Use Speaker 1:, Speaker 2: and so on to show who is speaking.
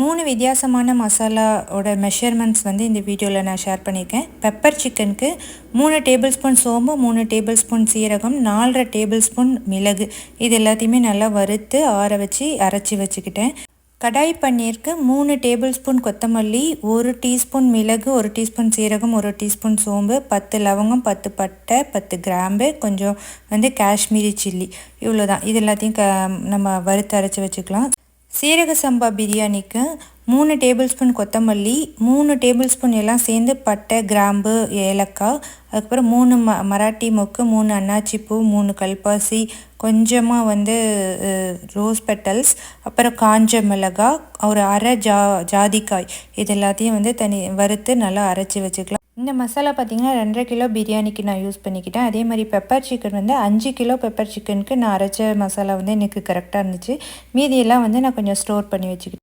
Speaker 1: மூணு வித்தியாசமான மசாலாவோட மெஷர்மெண்ட்ஸ் வந்து இந்த வீடியோவில் நான் ஷேர் பண்ணியிருக்கேன். பெப்பர் சிக்கனுக்கு மூணு டேபிள் ஸ்பூன் சோம்பு மூணு டேபிள் ஸ்பூன் சீரகம் நாலரை டேபிள் ஸ்பூன் மிளகு. இது எல்லாத்தையுமே நல்லா வறுத்து ஆற வச்சு அரைச்சி வச்சுக்கிட்டேன். கடாய் பன்னீருக்கு மூணு டேபிள் ஸ்பூன் கொத்தமல்லி ஒரு டீஸ்பூன் மிளகு ஒரு டீஸ்பூன் சீரகம் ஒரு டீஸ்பூன் சோம்பு பத்து லவங்கம் பத்து பட்டை பத்து கிராம்பு கொஞ்சம் வந்து காஷ்மீரி சில்லி. இவ்வளோ தான் இது எல்லாத்தையும் க நம்ம வறுத்து அரைச்சி வச்சுக்கலாம். சீரக சம்பா பிரியாணிக்கு மூணு டேபிள் ஸ்பூன் கொத்தமல்லி மூணு டேபிள் ஸ்பூன் எல்லாம் சேர்ந்து பட்டை கிராம்பு ஏலக்காய் அதுக்கப்புறம் மூணு ம மராட்டி மொக்கு மூணு அன்னாச்சி பூ மூணு கல்பாசி கொஞ்சமாக வந்து ரோஸ் பெட்டல்ஸ் அப்புறம் காஞ்ச மிளகாய் ஒரு அரை ஜா ஜாதிக்காய் இது எல்லாத்தையும் வந்து தனி வறுத்து நல்லா அரைச்சி வச்சுக்கலாம். இந்த மசாலா பார்த்திங்கன்னா ரெண்டரை கிலோ பிரியாணிக்கு நான் யூஸ் பண்ணிக்கிட்டேன். அதே மாதிரி பெப்பர் சிக்கன் வந்து அஞ்சு கிலோ பெப்பர் சிக்கனுக்கு நான் அரைச்ச மசாலா வந்து எனக்கு கரெக்டாக இருந்துச்சு. மீதியெல்லாம் வந்து நான் கொஞ்சம் ஸ்டோர் பண்ணி வச்சுக்கிட்டேன்.